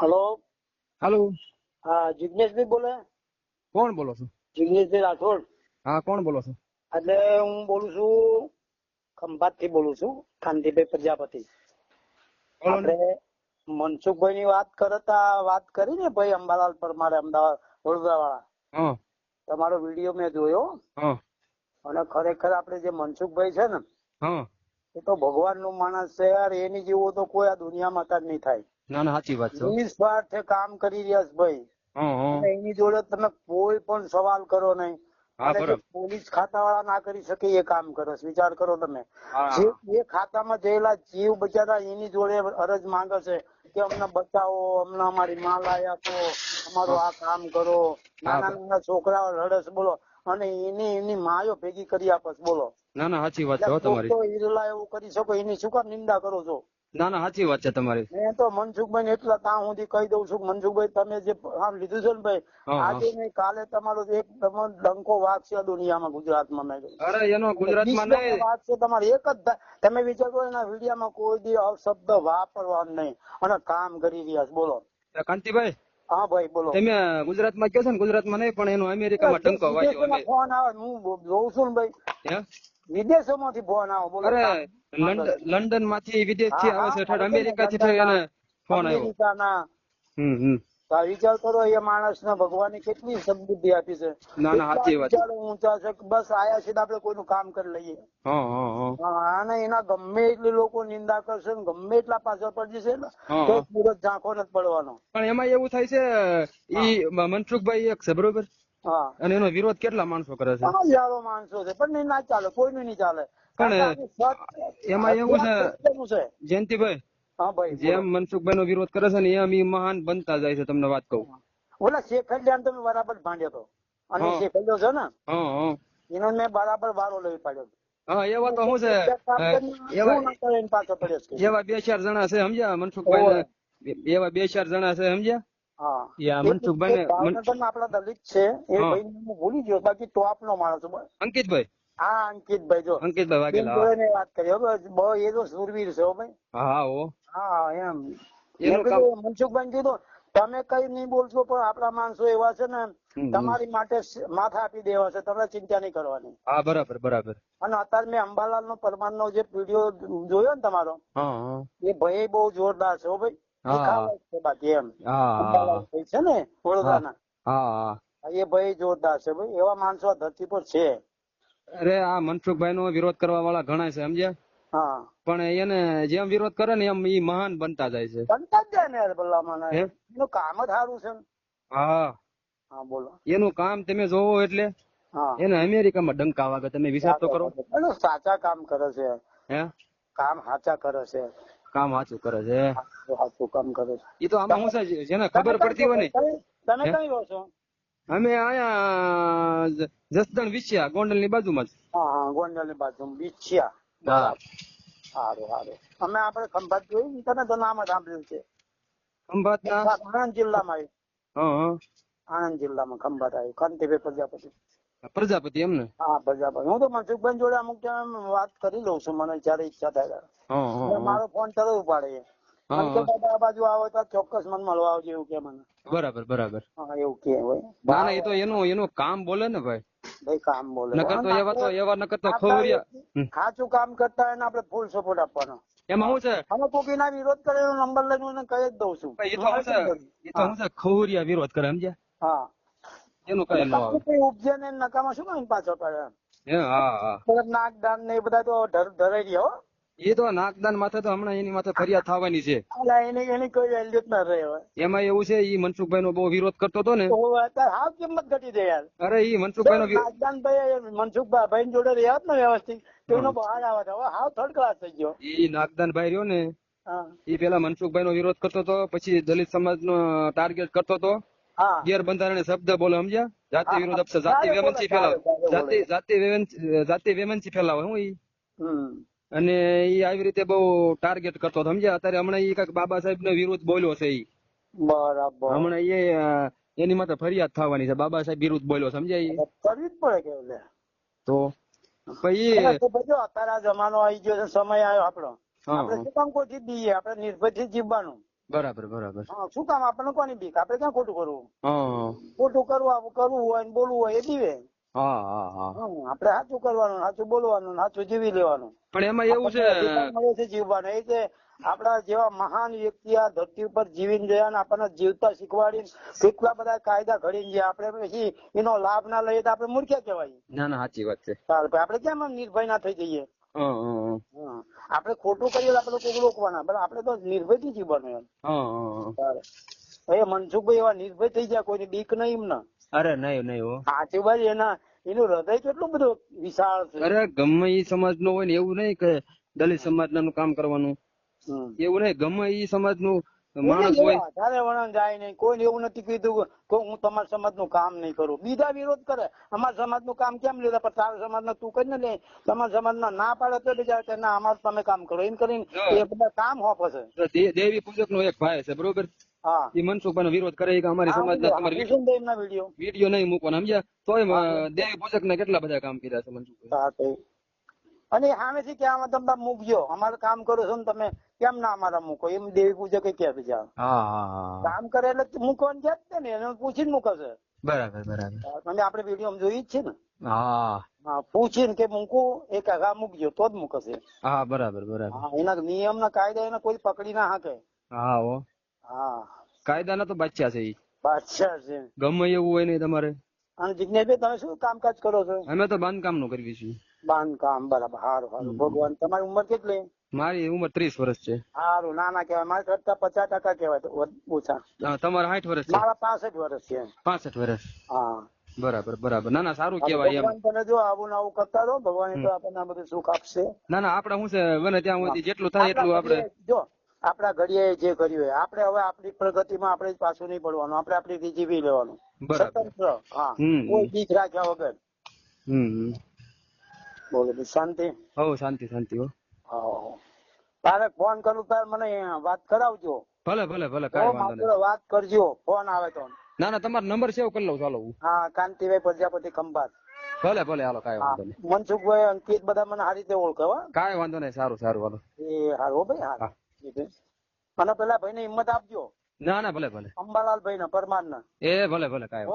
Hello? હાલો. હા જિગ્નેશભાઈ બોલે? કોણ બોલો છો? જિગ્નેશભાઈ રાઠોડ. હા કોણ બોલો છો? એટલે હું બોલું છું ખંભાતથી બોલું છું કાંતિભાઈ પ્રજાપતિ. આપણે મનસુખભાઈ ની વાત કરતા વાત કરી ને ભાઈ અંબાલાલ પરમારે અમદાવાદ વડોદરા વાળા તમારો વીડિયો મેં જોયો. અને ખરેખર આપણે જે મનસુખભાઈ છે ને એ તો ભગવાનનું માણસ છે યાર એની જેવો તો કોઈ આ દુનિયામાં જ નહીં થાય. ના ના સાચી વાત છે નિસ્વાર્થે કામ કરી રહ્યા છે ભાઈ. એની જોડે તમે કોઈ પણ સવાલ કરો નહીં. પોલીસ ખાતા વાળા ના કરી શકે એ કામ કરો વિચાર કરો તમે. જે એ ખાતામાં જયેલા જીવ બચારા એની જોડે અરજ માંગે છે કે અમને બચાવો અમને અમારી માલ આપો અમારું આ કામ કરો. નાના નાના છોકરાઓ રડસ બોલો. અને એની એની માયો ભેગી કરી આપે બોલો. ના ના સાચી વાત છે તમારી. તો ઈરલા એવું કરી શકો એની શું કામ નિંદા કરો છો? ના ના સાચી વાત છે તમારી. મેં તો મનસુખભાઈ ને એટલા ત્યાં સુધી કહી દઉં છું મનસુખભાઈ તમે જે આમ લીધું છે ને ભાઈ. આજે નહીં કાલે તમારો એક તમારો ડંકો વાગશે દુનિયામાં ગુજરાતમાં મેં અરે એનો ગુજરાતમાં નહીં. વાગશે તમારે એક જ તમે વિચારો એના વિડીયામાં કોઈ દી અપશબ્દ વાપરવાનો નહીં. અને કામ કરી રહ્યા છે બોલો. કાંતિભાઈ હા ભાઈ બોલો. તમે ગુજરાતમાં કહો છો ને ગુજરાતમાં નહીં પણ એનો અમેરિકામાં ડંકો વાગ્યો ફોન આવે હું જોઉં છું ને ભાઈ. વિદેશોમાંથી ફોન આવે બોલો. અરે લંડનમાંથી વિદેશથી આવે છે હા, અમેરિકા થી એને ફોન આવ્યો. હમ હમ. વિચાર કરો એ માણસને ભગવાને કેટલી સમૃદ્ધિ આપી છે. ના, ના, સાચી વાત. ઊંચા છે બસ આયા છે આપણે કોઈનું કામ કરી લઈએ. અને એના ગમે એટલી લોકો નિંદા કરશે ને ગમે એટલા પાછળ પડી જશે ને તો. સુરત ઝાંખો નથી પડવાનો. પણ એમાં એવું થાય છે ઈ મનસુખભાઈ એક છે બરોબર? હા. અને એનો વિરોધ કેટલા માણસો કરે છે? હજારો માણસો છે પણ ના ચાલે કોઈનું નહીં ચાલે. પણ એમાં એવું છે- જયંતિભાઈ હા ભાઈ જેમ મનસુખભાઈ નો વિરોધ કરે છે ને એમ ઈ મહાન બનતા જાય છે તમને વાત કહું. ઓલા શેખ કલ્યાણ તમે બરાબર ભાંડ્યો હતો અને હા. શેખ કલ્યો છે ને એનો મેં બરાબર વારો લઈ પાડ્યો હા એવા તો શું છે? એવા. એવા બે ચાર જણા છે સમજ્યા? મનસુખભાઈ એવા બે ચાર જણા છે સમજ્યા? હા. મનસુખભાઈ આપણા દલિત છે એ ભાઈ હું ભૂલી ગયો બાકી તો આપનો માણસ અંકિતભાઈ. હા અંકિતભાઈ જો. અંકિતભાઈ વાઘેલા હા. વાત કરી હવે બહુ એ તો સુરવીર છે ભાઈ. હા હા. હા એમ. એનું મેં કીધું મનસુખભાઈ કીધું તમે કઈ નહીં બોલશો પણ આપણા માણસો એવા છે ને તમારી માટે માથા આપી દેવા છે તમે ચિંતા નહીં કરવાની. હા બરાબર બરાબર. અને અત્યારે મેં અંબાલાલ નો પરમાર નો જે વીડિયો જોયો ને તમારો એ ભાઈ બહુ જોરદાર છે હો ભાઈ. બાકી એમ. છે ને વડોદરાના. એ ભાઈ જોરદાર છે ભાઈ. એવા માણસો ધરતી પર છે. અરે આ મનસુખભાઈ નો વિરોધ કરવા વાળા ઘણા છે સમજ્યા? હા. પણ એને જેમ વિરોધ કરે ને એમ ઈ મહાન બનતા જાય છે. બનતા જ જાય ને ભલામણ. એનું કામ જ સારું છે. હા. હા બોલો. એનું કામ તમે જોવો એટલે એને અમેરિકામાં ડંકા વાગે. તમે વિચાર તો કરો. સાચા કામ કરે છે. હે? કામ સાચા કરે છે. કામ સાચું કરે છે સાચું કામ કરે છે. એ તો આમાં શું છે જેને ખબર પડતી હોય ને તમે- તમે કઈ છો? અમે આયા જસદણ વિછ્યા ગોંડલની બાજુમાં જ. હા હા ગોંડલની બાજુ વિછ્યા સારું સારું. અમે આપણે ખંભાત જોયું તને તો નામ જ સાંભળ્યું છે. ખંભાત આણંદ જિલ્લામાં આવ્યું આણંદ જિલ્લામાં ખંભાત આવ્યું કાંતિભાઈ પ્રજાપતિ. પ્રજાપતિ એમ ને હા પ્રજાપતિ. હું તો મનસુખભાઈ જોડે અમુક ટાઈમ વાત કરી લઉં છું મને જયારે ઈચ્છા થાય ત્યારે. મારો ફોન તરત ઉપાડે આ બાજુ આવો તો ચોક્કસ મને મળવા આવજો એવું કે મને. બરાબર બરાબર. હા એવું કે હોય ના ના એ તો એનું એનું કામ બોલે ને ભાઈ. ભાઈ કામ બોલે. નકર તો એવા તો એવા નકર તો આપણા ખવરિયા કામ કરતા હોય ને આપણે ફૂલ સપોર્ટ આપવાનો. એમાં હું છે? અમે કોકીના વિરોધ કરે એનો નંબર લઈને હું કહી જ દઉં છું. એ તો શું છે? એ તો શું છે? ખવરિયા વિરોધ કરે સમજ્યા? હા. એનું કઈ ન આવે. ઉપજે ને નકામા શું કઈ પાછો પડે હા હા. નાક દાન ને એ બધા તો ધરાઈ રહ્યા હો. એ તો નાકદાન માથે તો હમણાં એની માથે ફરિયાદ થવાની છે. એની એની કોઈ વેલ્યુ જ ના રહે એમાં એવું છે ઈ મનસુખભાઈ નો બહુ વિરોધ કરતો હતો ને. હાવ કિંમત ઘટી જાય યાર. અરે ઈ મનસુખભાઈ નો મનસુખભાઈ ભાઈ જોડે રહ્યા ને વ્યવસ્થિત. તો એનો બહાર આવે હવે હાવ થર્ડ ક્લાસ થઈ ગયો. ઈ નાગદાન ભાઈ રહ્યો ને એ ઈ પેલા મનસુખભાઈ નો વિરોધ કરતો હતો પછી દલિત સમાજ નો ટાર્ગેટ કરતો હતો. ગેરબંધારણ શબ્દ બોલે સમજ્યા? જાતિ વિરોધ. અપશબ્દ જાતિ વેમનસી ફેલાવે. જાતિ જાતિ વેમનસી ફેલાવે હું ઈ. અને એ આવી રીતે બહુ ટાર્ગેટ કરતો હતો. સમજ્યા? અત્યારે હમણાં એ કંઈક બાબા સાહેબ નો વિરોધ બોલ્યો છે એ બરાબર. હમણાં એ એની માટે ફરિયાદ થવાની છે. બાબા સાહેબ વિરુદ્ધ બોલ્યો સમજાય કરવી જ પડે કે તો પછી અત્યારે આ જમાનો આવી ગયો છે. સમય આવ્યો આપણો. આપણે શું કામ કોઈ દઈએ આપણે નિર્ભયથી જીવવાનું. બરાબર બરાબર. હા શું કામ? આપણને કોની બીક? આપણે ક્યાં ખોટું કરવું? ખોટું કરવું કરવું હોય ને બોલવું હોય એ દીવે હા હા હા. હા, આપણે સાચું કરવાનું સાચું બોલવાનું સાચું જીવી લેવાનું. પણ એમાં એવું છે મળે છે જીવવાનું. એ કે આપણા જેવા મહાન વ્યક્તિ આ ધરતી ઉપર જીવીને ગયા ને આપણને જીવતા શીખવાડીને કેટલા બધા કાયદા ઘડીને ગયા આપણે પછી એનો લાભ ના લઈએ તો આપણે મૂર્ખ્યા કહેવાય. ના ના સાચી વાત છે. ચાલ ભાઈ આપણે કેમ નિર્ભય ના થઈ જઈએ. આપણે ખોટું કરીએ આપણે કોઈ રોકવાના પણ આપણે તો નિર્ભયથી જીવવાનું એમ. એ મનસુખભાઈ એવા નિર્ભય થઈ ગયા કોઈની બીક નહીં એમને અરે નહીં નહીં હો. સાચું ભાઈ એના એનું હૃદય કેટલું બધું વિશાળ છે. અરે ગમે એ સમાજ નો હોય ને એવું નહીં કે દલિત સમાજનું કામ કરવાનું. એવું નહીં ગમે એ સમાજનું માણસ હોય. એવા વણન જાય નહીં કોઈને એવું નથી કીધું કે હું તમારા સમાજનું કામ નહીં કરું. બીજા વિરોધ કરે. અમારા સમાજનું કામ કેમ લીધા પણ તારા સમાજનું તું કરીને લે. તમારા સમાજ ના ના પાડે તો બીજા કે ના અમારું તમે કામ કરો. એમ કરીને એ બધા કામ હોપે છે દેવી પૂજક નો એક ભાઈ છે બરોબર? એ મનસુખભાઈ નો વિરોધ કરે કે અમારી સમાજ ના તમારે વીડિયો. વીડિયો નહીં મૂકવાના સમજ્યા? તોય દેવી પૂજક ના કેટલા બધા કામ કર્યા છે મનસુખભાઈ? અને સામેથી કે આમાં તમે મૂકજો. અમારે કામ કરો છો ને તમે કેમ ના અમારા મૂકો? એમ દેવી પૂજક કે બીજા? હા હા કામ કરે એટલે મૂકવાનું કે છે ને એને પૂછીને ને છે. બરાબર બરાબર. અને આપણે વીડિયો જોઈ જ છે ને. હા. હા પૂછીને કે મૂકું એક આગા મૂકજો તો જ મૂકશે હા બરાબર બરાબર. હા એના નિયમ ના કાયદા એને કોઈ પકડી ના શકે હા. હો. કાયદાના તો બાદશાહ છે ઈ. બાદશાહ છે. ગમે એવું હોય નહીં તમારે. અને જિજ્ઞેશભાઈ તમે શું કામકાજ કરો છો? અમે તો બાંધકામનું કરીએ છીએ. બાંધકામ બરાબર સારું સારું ભગવાન તમારી ઉંમર કેટલી? મારી ઉંમર ત્રીસ વર્ષ છે. સારું ના ના કહેવાય. મારા કરતા પચાસ ટકા કહેવાય ઓછા. તમારા સાઠ વર્ષ મારા પાસઠ વર્ષ છે. પાસઠ વર્ષ. હા. બરાબર બરાબર. ના ના સારું કેવાય એમ. ભગવાન જો આવું ને આવું કરતા રહો ભગવાન તો આપણને બધું સુખ આપશે. ના ના આપડે શું છે બને ત્યાં સુધી જેટલું થાય એટલું આપડે જો આપણા ઘડીએ જે કર્યું હોય. આપણે હવે આપણી પ્રગતિમાં આપણે પાછું નહીં પડવાનું. આપણે આપણી જીવી લેવાનું. સ્વતંત્ર. હા. કોઈ બીજ રાખ્યા વગર. બોલો શાંતિ? હો શાંતિ શાંતિ હો. તારે ફોન કરું તાર મને વાત કરાવજો. ભલે ભલે ભલે કાંઈ વાંધો નહીં. વાત કરજો. ફોન આવે તો. ના ના તમારો નંબર સેવ કરી લઉં ચાલો હું. હા કાંતિભાઈ પ્રજાપતિ ખંભાત. ભલે ભલે હાલો કાંઈ વાંધો નહીં. મનસુખભાઈ અંકિત બધા મને સારી રીતે ઓળખે હો. કાંઈ વાંધો નહીં સારું સારું હાલો. એ હારો ભાઈ હારું અને પેલા ભાઈ ને હિંમત આપજો ના ના ભલે ભલે અંબાલાલ ભાઈ ના પરમાર ના એ ભલે ભલે કાંઈ